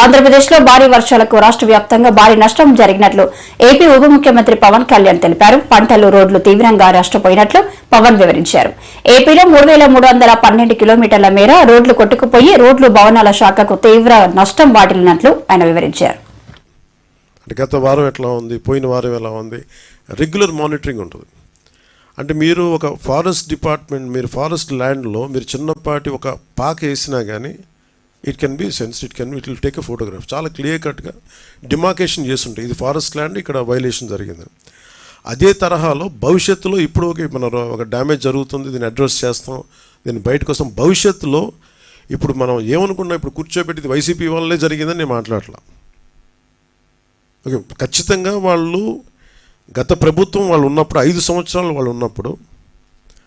ఆంధ్రప్రదేశ్లో భారీ వర్షాలకు రాష్ట్ర వ్యాప్తంగా భారీ నష్టం జరిగినట్లు ఏపీ ఉప ముఖ్యమంత్రి పవన్ కళ్యాణ్ తెలిపారు. పంటలు రోడ్లు తీవ్రంగా నష్టపోయినట్లు పవన్ వివరించారు. ఏపీలో మూడు వేల మూడు వందల పన్నెండు కిలోమీటర్ల మేర రోడ్లు కొట్టుకుపోయి రోడ్లు భవనాల శాఖకు తీవ్ర నష్టం వాటిల్లినట్లు ఆయన వివరించారు. గత వారం ఎట్లా ఉంది? పోయిన వారం ఎలా ఉంది? రెగ్యులర్ మానిటరింగ్ ఉంటుంది. అంటే మీరు ఒక ఫారెస్ట్ డిపార్ట్మెంట్ మీరు ఫారెస్ట్ ల్యాండ్లో మీరు చిన్నపాటి ఒక పాక వేసినా కానీ it can be sense it can it will take a photograph చాలా క్లియర్ కట్గా డిమార్కేషన్ చేస్తుంటాయి ఇది ఫారెస్ట్ ల్యాండ్ ఇక్కడ వైలేషన్ జరిగింది. అదే తరహాలో భవిష్యత్తులో ఇప్పుడు ఒక మన ఒక డ్యామేజ్ జరుగుతుంది దీన్ని అడ్రస్ చేస్తాం దీన్ని బయట కోసం భవిష్యత్తులో ఇప్పుడు మనం ఏమనుకున్నాం ఇప్పుడు కూర్చోబెట్టి ఇది వైసీపీ వల్లనే జరిగిందని నేను మాట్లాడలా. ఓకే ఖచ్చితంగా వాళ్ళు గత ప్రభుత్వం వాళ్ళు ఉన్నప్పుడు ఐదు సంవత్సరాలు వాళ్ళు ఉన్నప్పుడు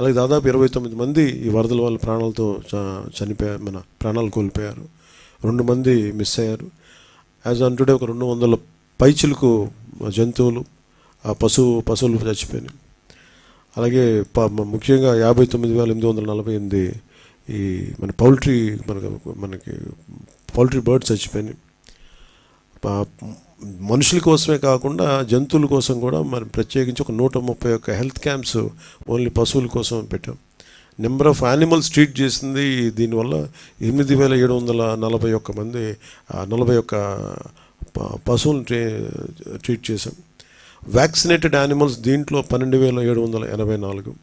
అలాగే దాదాపు ఇరవై తొమ్మిది మంది ఈ వరదల వల్ల ప్రాణాలతో చ- చనిపోయారు మన ప్రాణాలు కోల్పోయారు. రెండు మంది మిస్ అయ్యారు. యాజ్ ఆన్ టుడే ఒక రెండు వందల పైచిలకు జంతువులు ఆ పశువు పశువులు చచ్చిపోయినాయి. అలాగే ప- ముఖ్యంగా యాభై తొమ్మిది వేల ఎనిమిది వందల నలభై ఎనిమిది ఈ మన పౌల్ట్రీ మనకు మనకి పౌల్ట్రీ బర్డ్స్ చచ్చిపోయినాయి. మనుషుల కోసమే కాకుండా జంతువుల కోసం కూడా మనం ప్రత్యేకించి ఒక నూట ముప్పై ఒక్క హెల్త్ క్యాంప్స్ ఓన్లీ పశువుల కోసం పెట్టాం. నెంబర్ ఆఫ్ యానిమల్స్ ట్రీట్ చేసింది దీనివల్ల ఎనిమిది వేల ఏడు వందల నలభై ఒక్క మంది నలభై ఒక్క ప- పశువులను ట్రీ ట్రీట్ చేశాం. వ్యాక్సినేటెడ్ యానిమల్స్ దీంట్లో పన్నెండు వేల ఏడు వందల ఎనభై నాలుగు.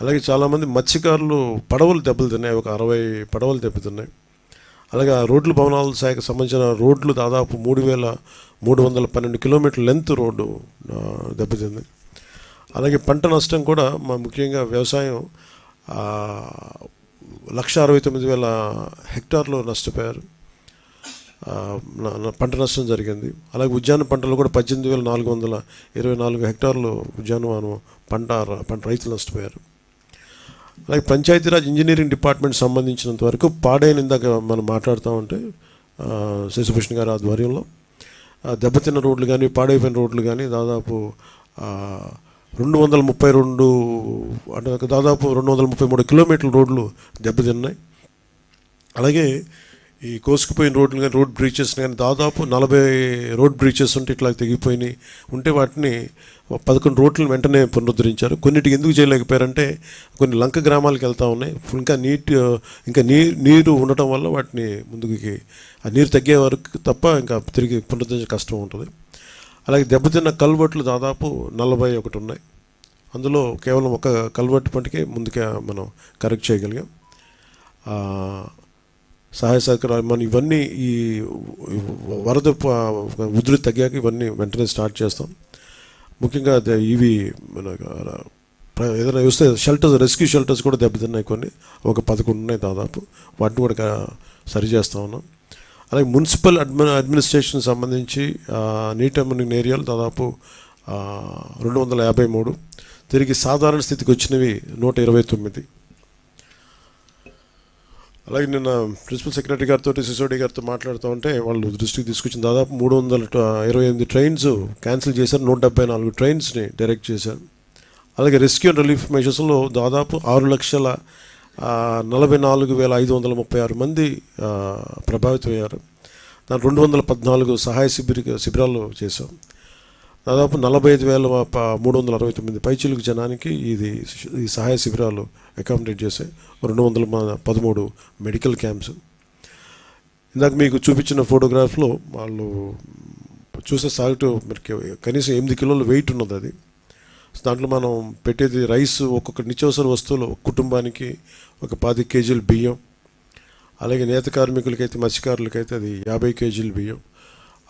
అలాగే చాలామంది మత్స్యకారులు పడవలు దెబ్బలు తిన్నాయి ఒక అరవై పడవలు దెబ్బతిన్నాయి. అలాగే ఆ రోడ్లు భవనాల శాఖకు సంబంధించిన రోడ్లు దాదాపు మూడు వేల మూడు వందల పన్నెండు కిలోమీటర్ల లెంత్ రోడ్డు దెబ్బతింది. అలాగే పంట నష్టం కూడా మా ముఖ్యంగా వ్యవసాయం లక్ష అరవై తొమ్మిది వేల హెక్టార్లు నష్టపోయారు. పంట నష్టం జరిగింది. అలాగే ఉద్యాన పంటలు కూడా పద్దెనిమిది వేల నాలుగు వందల ఇరవై నాలుగు హెక్టార్లు ఉద్యానవనం పంట పంట రైతులు నష్టపోయారు. అలాగే పంచాయతీరాజ్ ఇంజనీరింగ్ డిపార్ట్మెంట్ సంబంధించినంత వరకు పాడైన ఇందాక మనం మాట్లాడుతూ ఉంటే శశిభూషణ్ గారి ఆధ్వర్యంలో. ఆ, దెబ్బతిన్న రోడ్లు కానీ పాడైపోయిన రోడ్లు కానీ దాదాపు రెండు వందల ముప్పై రెండు అంటే దాదాపు రెండు వందల ముప్పై మూడు కిలోమీటర్ల రోడ్లు దెబ్బతిన్నాయి. అలాగే ఈ కోసుకుపోయిన రోడ్లు కానీ రోడ్ బ్రీచెస్ కానీ దాదాపు నలభై రోడ్ బ్రీచెస్ ఉంటే ఇట్లా తెగిపోయినాయి. ఉంటే వాటిని పదకొండు రోడ్లను వెంటనే పునరుద్ధరించారు. కొన్నిటికి ఎందుకు చేయలేకపోయారంటే కొన్ని లంక గ్రామాలకు వెళ్తూ ఉన్నాయి. ఇంకా నీట్ ఇంకా నీ నీరు ఉండటం వల్ల వాటిని ముందుకి ఆ నీరు తగ్గే వరకు తప్ప ఇంకా తిరిగి పునరుద్ధరించే కష్టం ఉంటుంది. అలాగే దెబ్బతిన్న కల్వర్ట్లు దాదాపు నలభై ఒకటి ఉన్నాయి. అందులో కేవలం ఒక కల్వర్ట్ పంటకే ముందుకే మనం కరెక్ట్ చేయగలిగాం. సహాయ సహకారాలు మనం ఇవన్నీ ఈ వరద ఉధృతి తగ్గాక ఇవన్నీ వెంటనే స్టార్ట్ చేస్తాం. ముఖ్యంగా ఇవి మన ఏదైనా చూస్తే షెల్టర్స్ రెస్క్యూ షెల్టర్స్ కూడా దెబ్బతిన్నాయి కొన్ని. ఒక పదకొండు ఉన్నాయి దాదాపు. వాటిని కూడా సరి చేస్తూ ఉన్నాం. అలాగే మున్సిపల్ అడ్మి అడ్మినిస్ట్రేషన్ సంబంధించి నీట్ నీటి ఏరియాలు దాదాపు రెండు వందల యాభై మూడు. తిరిగి సాధారణ స్థితికి వచ్చినవి నూట ఇరవై తొమ్మిది. అలాగే నిన్న ప్రిన్సిపల్ సెక్రటరీ గారితో సిసోడి గారితో మాట్లాడుతూ ఉంటే వాళ్ళు దృష్టికి తీసుకొచ్చిన దాదాపు మూడు వందల ఇరవై ఎనిమిది ట్రైన్స్ క్యాన్సిల్ చేశారు. నూట డెబ్బై నాలుగు ట్రైన్స్ని డైరెక్ట్ చేశారు. అలాగే రెస్క్యూ అండ్ రిలీఫ్ మెషర్స్లో దాదాపు ఆరు లక్షల నలభై నాలుగు వేల ఐదు వందల ముప్పై ఆరు మంది ప్రభావితమయ్యారు. దాని రెండు వందల పద్నాలుగు సహాయ శిబిర శిబిరాలు చేశాం. దాదాపు నలభై ఐదు వేల మూడు వందల అరవై తొమ్మిది పైచిలుకు జనానికి ఇది ఈ సహాయ శిబిరాలు అకామిడేట్ చేసే రెండు వందల పదమూడు మెడికల్ క్యాంప్స్. ఇందాక మీకు చూపించిన ఫోటోగ్రాఫ్లో వాళ్ళు చూసే సాల్ట్ మనకి కనీసం ఎనిమిది కిలోల వెయిట్ ఉన్నది అది. దాంట్లో మనం పెట్టేది రైస్ ఒక్కొక్క నిత్యావసర వస్తువులు కుటుంబానికి ఒక పది కేజీలు బియ్యం అలాగే నేత కార్మికులకైతే మత్స్యకారులకైతే అది యాభై కేజీలు బియ్యం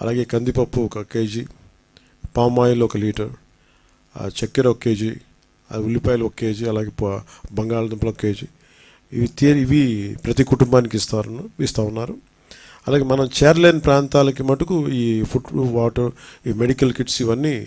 అలాగే కందిపప్పు ఒక కేజీ పామ్ ఆయిల్ ఒక లీటర్ ఆ చక్కెర ఒక కేజీ ఆ ఉల్లిపాయలు ఒక కేజీ అలాగే బంగాళదుంపలు ఒక కేజీ. ఇవి తే ఇవి ప్రతి కుటుంబానికి ఇస్తారు ఇస్తూ ఉన్నారు. అలాగే మనం చేరలేని ప్రాంతాలకి మటుకు ఈ ఫుడ్ వాటర్ ఈ మెడికల్ కిట్స్ ఇవన్నీ